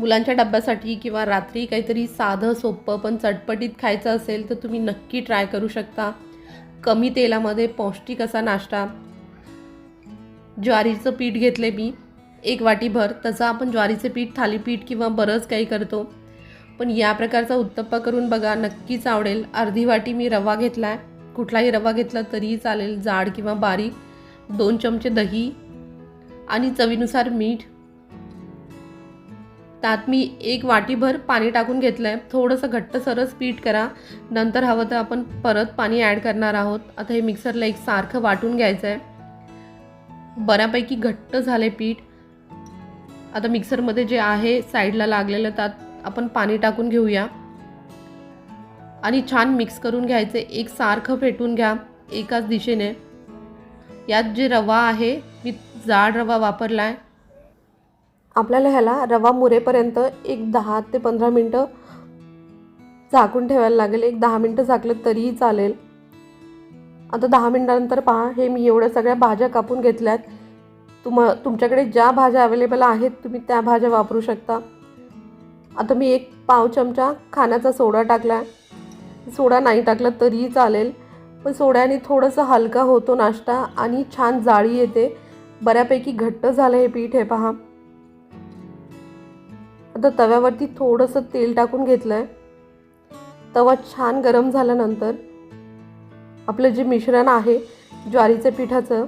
मुलांच्या डब्यासाठी किंवा रात्री काहीतरी साधं सोपं पण चटपटीत खायचं असेल तर तुम्ही नक्की ट्राय करू शकता. कमी तेलामध्ये पौष्टिक असा नाश्ता. ज्वारीचं पीठ घेतले मी. एक वाटीभर. तसं आपण ज्वारीचे पीठ थालीपीठ किंवा बरंच काही करतो. पण या प्रकारचा उत्तप्पा करून बघा नक्कीच आवडेल. अर्धी वाटी मी रवा घेतला आहे कुठलाही रवा घेतला तरीही चालेल. जाड किंवा बारीक. दोन चमचे दही आणि चवीनुसार मीठ. त्यात मी एक वाटीभर पाणी टाकून घेतलं आहे थोडंसं घट्ट सरस पीठ करा. नंतर हवं तर आपण परत पाणी ॲड करणार आहोत. आता हे मिक्सरला एक सारखं वाटून घ्यायचं आहे बऱ्यापैकी घट्ट झाले पीठ. आता मिक्सरमध्ये जे आहे साईडला लागलेलं त्यात आपण पाणी टाकून घेऊया. आणि छान मिक्स करून घ्यायचे. एक सारखं फेटून घ्या एकाच दिशेने. यात जे रवा आहे मी जाड रवा वापरला आहे आपल्याला ह्याला रवा मुरेपर्यंत एक दहा ते पंधरा मिनटं झाकून ठेवायला लागेल. एक दहा मिनटं झाकलं तरीही चालेल. आता दहा मिनटानंतर पहा हे मी एवढ्या सगळ्या भाज्या कापून घेतल्यात. तुम तुमच्याकडे ज्या भाज्या अवेलेबल आहेत तुम्ही त्या भाज्या वापरू शकता. आता मी एक पाव चमचा खाण्याचा सोडा टाकला आहे सोडा नाही टाकला तरीही चालेल. पण सोड्याने थोडंसं हलका होतो नाश्ता आणि छान जाळी येते. बऱ्यापैकी घट्ट झालं हे पीठ हे पहा. आता तव्यावरती थोडंसं तेल टाकून घेतलं आहे तवा छान गरम झाल्यानंतर आपलं जे मिश्रण आहे ज्वारीचं पिठाचं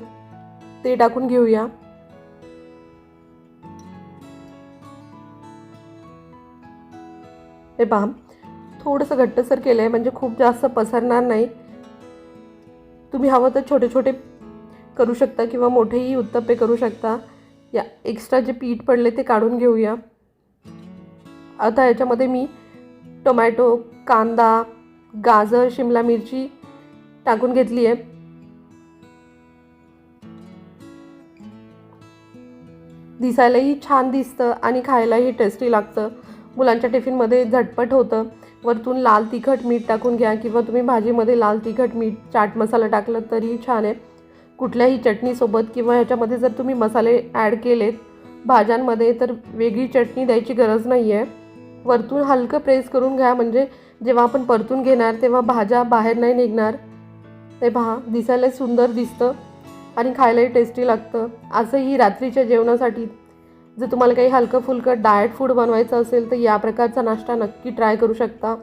ते टाकून घेऊया. हे पहा थोडंसं घट्टसर केलं आहे म्हणजे खूप जास्त पसरणार नाही. तुम्ही हवं तर छोटे छोटे करू शकता किंवा मोठेही उत्तप्पे करू शकता. या एक्स्ट्रा जे पीठ पडले ते काढून घेऊया. आता याच्यामध्ये मी टोमॅटो कांदा गाजर शिमला मिरची टाकून घेतली आहे. दिसायलाही छान दिसतं आणि खायलाही टेस्टी लागतं. मुलांच्या टिफिनमध्ये झटपट होतं. वरतून लाल तिखट मीठ टाकून घ्या किंवा तुम्ही भाजीमध्ये लाल तिखट मीठ चाट मसाला टाकलं तरीही छान आहे. कुठल्याही चटणीसोबत किंवा ह्याच्यामध्ये जर तुम्ही मसाले ॲड केलेत भाज्यांमध्ये तर वेगळी चटणी द्यायची गरज नाही आहे वरतून हलकं प्रेस करून घ्या. म्हणजे जेव्हा आपण परतून घेणार तेव्हा भाज्या बाहेर नाही निघणार. ते पहा दिसायला सुंदर दिसतं आणि खायलाही टेस्टी लागतं. असंही रात्रीच्या जेवणासाठी. जर तुम्हाला काही हलकं फुलकं डाएट फूड बनवायचं असेल तर या प्रकारचा नाश्ता नक्की ट्राय करू शकता.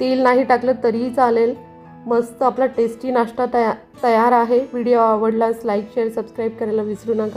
तेल नाही टाकलं तरीही चालेल. मस्त आपला टेस्टी नाश्ता तया तयार आहे. व्हिडिओ आवडल्यास लाईक शेअर सबस्क्राईब करायला विसरू नका.